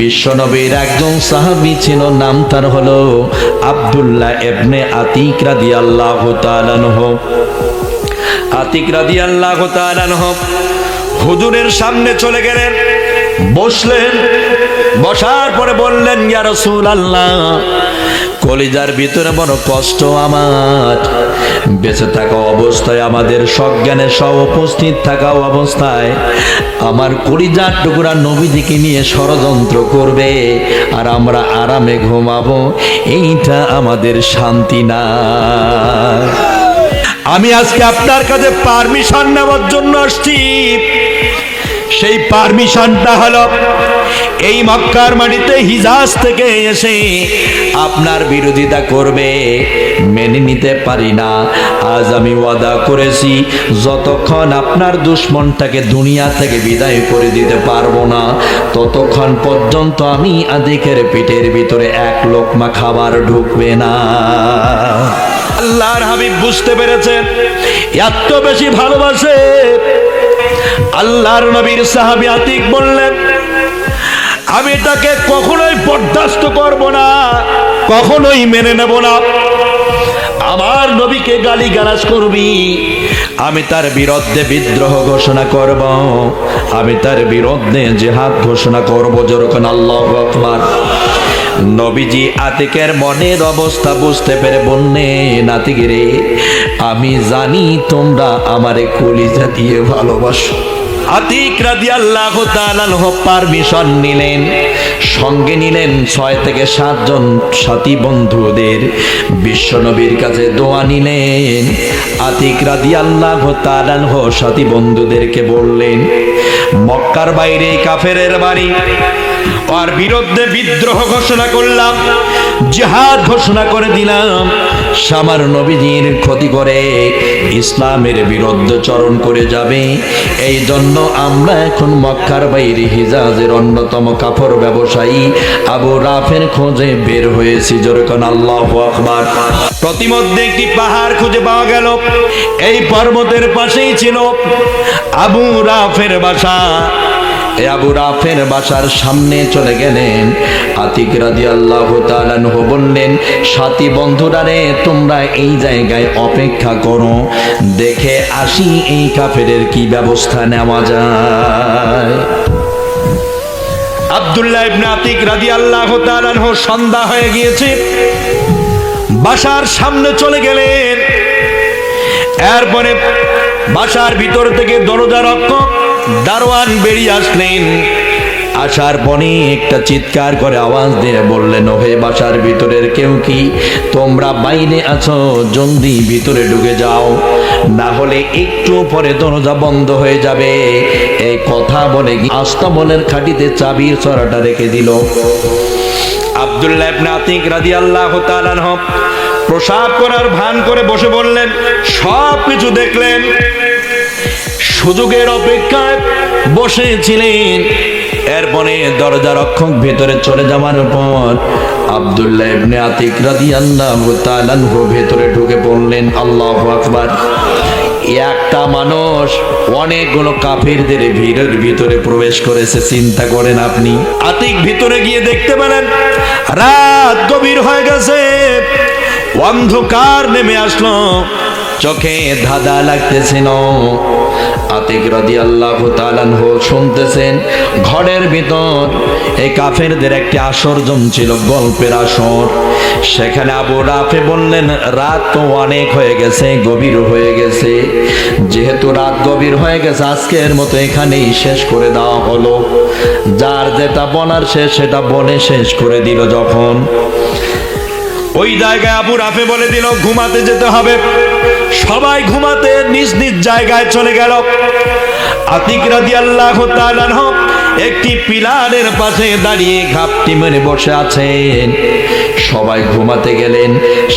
বিশ্বনবীর একজন সাহাবি ছিল, নাম তার হলো আব্দুল্লাহ এবনে আতিক রাদি আল্লাহ আতিক রাদি আল্লাহ হুজুরের সামনে চলে গেলেন, বসলেন, বসার পরে বললেন, ইয়া আল্লাহ কলিজার ভিতরে বড় কষ্ট আমার। বেঁচে থাকা অবস্থায়, আমাদের সজ্ঞানে সব উপস্থিত থাকা অবস্থায়, আমার কলিজার টুকরা নবীদিকে নিয়ে ষড়যন্ত্র করবে, আর আমরা আরামে ঘুমাবো, এইটা আমাদের শান্তি না। আমি আজকে আপনার কাছে পারমিশন নেওয়ার জন্য আসছি। সেই পারমিশনটা হলো, এই মক্কার মাটিতে হিজাজ থেকে এসে আপনার বিরোধিতা করবে। মেনে নিতে পারি না। আজ আমি ওয়াদা করেছি, যতক্ষণ আপনার দুশ্মনটাকে দুনিয়া থেকে বিদায় করে দিতে পারব না, ততক্ষণ পর্যন্ত আমি আদিকের পেটের ভিতরে এক লোকমা খাবার ঢুকবে না। আল্লাহর হাবিব বুঝতে পেরেছেন, এত বেশি ভালোবাসে। আল্লাহর নবীর সাহাবি আতিক বললেন, আমি তাকে কখনোই বরদাস্ত করব না, কখনোই মেনে নেব না। আমার নবীকে গালি গালাজ করবি? আমি তার বিরুদ্ধে বিদ্রোহ ঘোষণা করব। আমি তার বিরুদ্ধে জেহাদ ঘোষণা করব, যেরকম আল্লাহ আকবার। নবীজি আতিকের মনের অবস্থা বুঝতে পেরে বন্যে নাতিগিরে আমি জানি তোমরা আমারে কলিজা দিয়ে ভালোবাসো। আতিক রাদি আল্লাহ পারমিশন নিলেন। সঙ্গে নিলেন ছয় থেকে সাতজন সাথী বন্ধুদের। বিশ্বনবীর কাছে দোয়া নিলেন। আতিক রাদি আল্লাহ তালানহ সাথী বন্ধুদেরকে বললেন, মক্কার বাইরে কাফেরের বাড়ি। আর বিরুদ্ধে বিদ্রোহ ঘোষণা করলাম, জিহাদ ঘোষণা করে দিলাম। সামার নবীজির ক্ষতি করে ইসলামের বিরুদ্ধে চরণ করে যাবে। এই জন্য আমরা এখন মক্কার বাইরে হিজাজের অন্যতম কাপড় ব্যবসায়ী আবু রাফের খোঁজে বের হয়েছি। যেরকম আল্লাহ আকবার। প্রতিমধ্যে একটি পাহাড় খুঁজে পাওয়া গেল। এই পর্বতের পাশেই ছিল আবু রাফের বাসা। আবু রাফের বাসার সামনে চলে গেলেন। আতিক রাদি আল্লাহ তালানহ বললেন, সাথী বন্ধুরা রে তোমরা এই জায়গায় অপেক্ষা করো। দেখে আসি এই কাফেরের কি ব্যবস্থা নেওয়া যায়। আবদুল্লাহ ইবনে আতিক রাদি আল্লাহ তালানহ সন্ধ্যা হয়ে গিয়েছে। বাসার সামনে চলে গেলেন। এরপরে বাসার ভিতর থেকে দরজা রক্ষক দারোয়ান বেরিয়ে আসলেন। আসার পরে একটা চিৎকার করে আওয়াজ দিয়ে বললেন, ওহে বাসার ভিতরের কেউ কি? তোমরা বাইরে আছো, জলদি ভিতরে ঢুকে যাও। না হলে একটু পরে দরজা বন্ধ হয়ে যাবে। এই কথা বলে আস্তবনের খাটিতে চাবির চড়াটা রেখে দিল। আব্দুল্লাহ ইবনে আতিক রাদিয়াল্লাহু তাআলা প্রসাব করার ভান করে বসে বললেন সব কিছু দেখলেন? সুযোগের অপেক্ষায় বসেছিলেন। এরপরে দরজা রক্ষক ভেতরে চলে যাওয়ার পর আব্দুল্লাহ ইবনে আতিক রাদিয়াল্লাহু তাআলা ভেতরে ঢুকে পড়লেন। আল্লাহু আকবার। একটা মানুষ অনেকগুলো কাফিরদের ভিড়ের ভিতরে প্রবেশ করেছে, চিন্তা করেন আপনি। আতিক ভিতরে গিয়ে দেখতে পেলেন, রাত গভীর হয়ে গেছে। অন্ধকার নেমে আসলো। চোখে ধাঁধা লাগতেছিল। আতিক রাদি আল্লাহ শুনতেছেন, ঘরের ভিতর এই কাফেরদের একটি আসর জমছিল, গল্পের আসর। সেখানে আবু রাফে বললেন, রাত তো অনেক হয়ে গেছে, গভীর হয়ে গেছে। যেহেতু রাত গভীর হয়ে গেছে আজকের মতো এখানেই শেষ করে দেওয়া হলো। যার যেটা বলার শেষ সেটা বলে শেষ করে দিল যখন। ওই জায়গায় আবু রাফে বলে দিল, ঘুমাতে যেতে হবে। সবাই ঘুমাতে নিজ নিজ জায়গায় চলে গেল। আতিক একটি পিলারের পাশে দাঁড়িয়ে ঘাপটি মেরে বসে আছেন। সবাই ঘুমাতে গেলেন।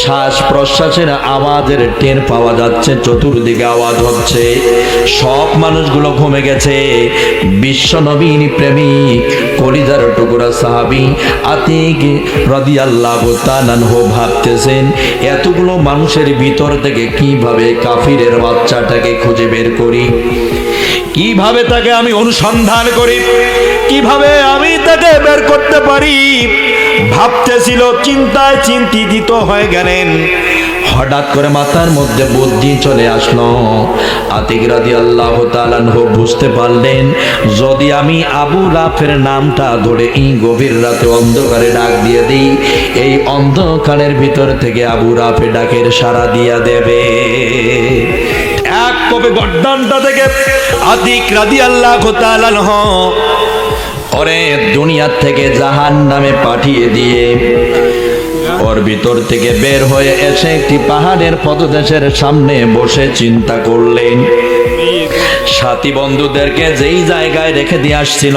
শ্বাস প্রশ্বাসের আওয়াজের টের পাওয়া যাচ্ছে, চতুর্দিকে আওয়াজ হচ্ছে। সব মানুষগুলো ঘুমে গেছে। বিশ্ব নবীন প্রেমিক কলিজার টুকুরা সাহাবি আতিক রদি আল্লাহ তালানহু ভাবতেছেন, এতগুলো মানুষের ভিতর থেকে কীভাবে কাফিরের বাচ্চাটাকে খুঁজে বের করি? কীভাবে তাকে আমি অনুসন্ধান করি? কীভাবে আমি তাকে বের করতে পারি? ভাবতেছিল, চিন্তায় চিন্তিত হয়ে গেলেন। হঠাৎ করে মাথার মধ্যে বুদ্ধি চলে আসলো। আতিক রাদি আল্লাহ তালানহ বুঝতে পারলেন, যদি আমি আবু রাফের নামটা ধরে এই গভীর রাতে অন্ধকারে ডাক দিয়ে দিই, এই অন্ধকারের ভিতর থেকে আবু রাফে ডাকের সাড়া দিয়া দেবে। এক কবে গড্ডানটা থেকে আতিক রাদি আল্লাহ তালানহ ওরে দুনিয়ার থেকে জাহান নামে পাঠিয়ে দিয়ে ওর ভিতর থেকে বের হয়ে এসে একটি পাহাড়ের পদদেশের সামনে বসে চিন্তা করলেন। সাথী বন্ধুদেরকে যেই জায়গায় রেখে দিয়ে আসছিল,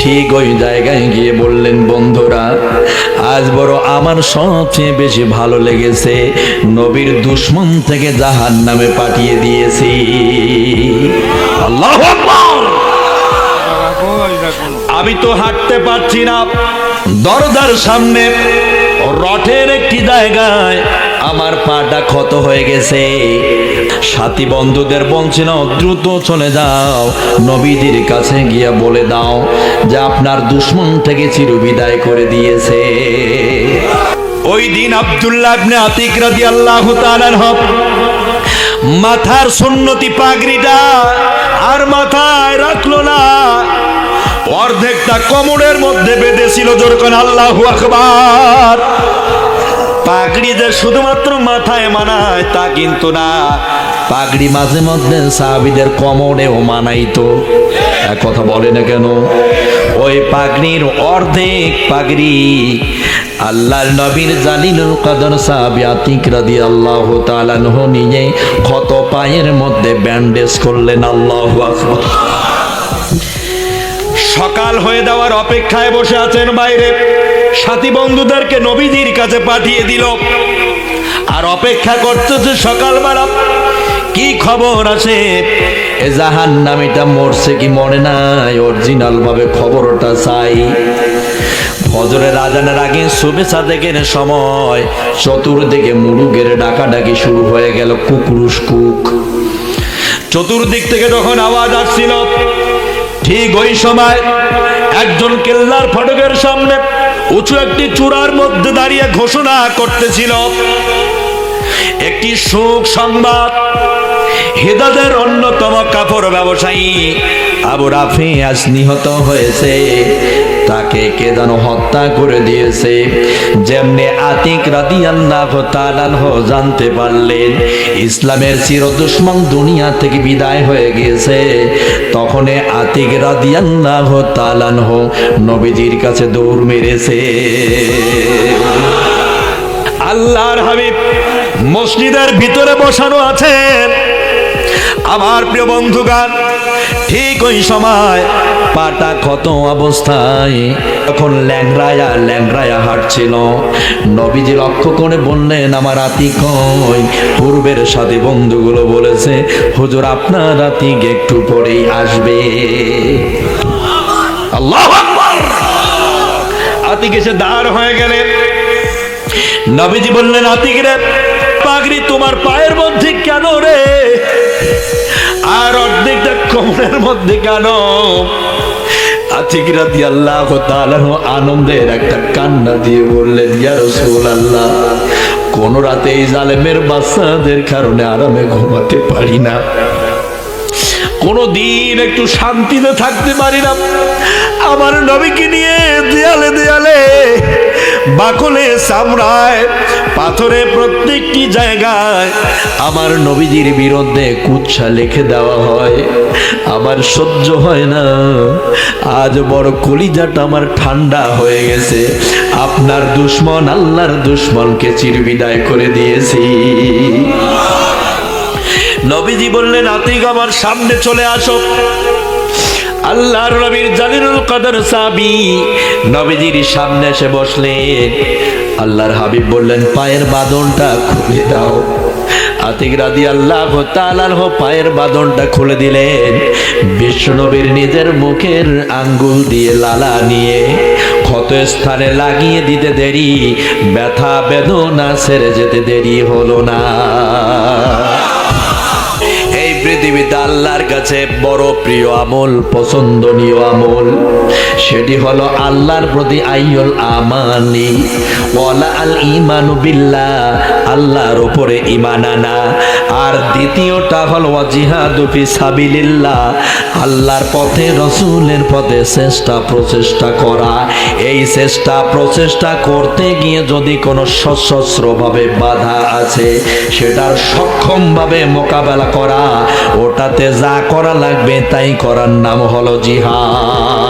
ঠিক ওই জায়গায় গিয়ে বললেন, বন্ধুরা, আজ বড় আমার সবচেয়ে বেশি ভালো লেগেছে নবীর দুশ্মন থেকে জাহান নামে পাঠিয়ে দিয়েছি। আল্লাহ আমি তো হাঁটতে পারছি না। দরজার সামনে রথের একটি জায়গায় আমার পাটা ক্ষত হয়ে গেছে। সাথী বন্ধুদের বলছিল দ্রুত চলে যাও। নবীদের কাছে গিয়ে বলে দাও যে আপনার দুশ্মন থেকে চিরবিদায় করে দিয়েছে। ওই দিন আব্দুল্লাহ ইবনে আতিক রাদিয়াল্লাহু তাআলার হক, মাথার সুন্নতি পাগড়িটা আর মাথায় রাখল না। অর্ধেকটা কোমরের মধ্যে বেঁধেছিল যেরকম আল্লাহু আকবার। পাগড়ি যে শুধুমাত্র মাথায় মানায় তা কিন্তু না। পাগড়ি মাঝে মধ্যে সাহাবিদের কোমরেও মানাইতো। এক কথা বলে না কেন? ওই পাগড়ির অর্ধেক পাগড়ি আল্লাহর নবীর জালিলুল কদর সাহাবি আতিক রাদিয়াল্লাহু তাআলা নহ নিয়ে ক্ষত পায়ের মধ্যে ব্যান্ডেজ করলেন আল্লাহ আকবার। সকাল হয়ে দেওয়ার অপেক্ষায় বসে আছেন বাইরে। সাথী বন্ধুদেরকে নবীজির কাছে পাঠিয়ে দিল। আর অপেক্ষা করতেছে সকালবেলা। কি খবর আছে? এ জাহান নামিটা মরছে কি মরে নাই? অরিজিনাল ভাবে খবরটা চাই। ফজরের আজানের আগে শুভে সাদেকের সময়। চতুর্দিকে মুরুগের ডাকাডাকি শুরু হয়ে গেল কুকুরুস কুক। চতুর্দিক থেকে যখন আওয়াজ আসছিল ঠিক ওই সময় একজন কেল্লার ফটকের সামনে উঁচু একটি চূড়ার মধ্যে দাঁড়িয়ে ঘোষণা করতেছিল। একটি সুখ সংবাদ, হেদাদের অন্যতম কাপড় ব্যবসায়ী। আবু রাফি আজ নিহত হয়েছে। তাকে কে যেন হত্যা করে দিয়েছে? যেমনি আতিক রাদি আল্লাহ তালানহ জানতে পারলেন, ইসলামের চির দুশ্মন দুনিয়া থেকে বিদায় হয়ে গিয়েছে। তখন আতিক রাদি আল্লাহ তালানহ নবীজির কাছে দৌড় মেরেছে। আল্লাহর হাবিব, মসজিদের ভিতরে বসানো আছেন আমার প্রিয় বন্ধুগান ঠিক ওই সময় পাটা ক্ষত অবস্থায় তখন ল্যাংরায়া ল্যাংরায়া হাঁটছিল। নবীজি লক্ষ্য করে বললেন, আমার আতিক কই পূর্বের সাথে বন্ধুগুলো বলেছে, হুজুর, আপনার আতিক একটু পরেই আসবে। আল্লাহ আতিক এসে দাঁড় হয়ে গেলেন নবীজি বললেন, আতিক রে, পাগড়ি তোমার পায়ের মধ্যে কেন রে? আর অর্ধেকটা কোমরের মধ্যে কেন? আতিক রাদি আল্লাহ তাআলাহু আনন্দের একটা কান্না দিয়ে বললেন, ইয়া রাসূলুল্লাহ, কোন রাতে এই জালেমের বাচ্চাদের কারণে আরামে ঘুমাতে পারি না। কোনো দিন একটু শান্তিতে থাকতে পারি না। আমার নবীকে নিয়ে দেয়ালে দেয়ালে বাকলে সামরায়, পাথরে প্রত্যেকটি জায়গায়। আমার নবীজির বিরুদ্ধে কুচ্ছা লিখে দেওয়া হয়। আমার সহ্য হয় না। আজ বড় কলিজাটা আমার ঠান্ডা হয়ে গেছে। আপনার দুশ্মন আল্লাহর দুশ্মনকে চিরবিদায় করে দিয়েছি। নবীজি বললেন, আতিক, আমার সামনে চলে আসো। আল্লাহর নবীর জালিলুল কদর সাবি। নবীজির সামনে এসে বসলেন। আল্লাহর হাবিব বললেন, পায়ের বাদনটা খুলে দাও। আতিক রাদি আল্লাহ তালাহ পায়ের বাদনটা খুলে দিলেন। বিশ্বনবীর নিজের মুখের আঙ্গুল দিয়ে লালা নিয়ে ক্ষত স্থানে লাগিয়ে দিতে দেরি, ব্যথা বেদনা সেরে যেতে দেরি হলো না। পৃথিবীতে আল্লাহর কাছে বড় প্রিয় আমল, পছন্দনীয় আমল। সেটি হলো আল্লাহর প্রতি আইয়ুল আমানি। ওয়ালা আল ইমানু বিল্লাহ। আল্লাহর উপরে ইমান আনা। আর দ্বিতীয়টা হল জিহাদু ফি সাবিলিল্লাহ। আল্লাহর পথে, রসুলের পথে চেষ্টা, প্রচেষ্টা করা। এই চেষ্টা, প্রচেষ্টা করতে গিয়ে যদি কোনো সশস্ত্রভাবে বাধা আছে, সেটার সক্ষমভাবে মোকাবেলা করা, ওটাতে যা করা লাগবে তাই করার নাম হলো জিহাদ।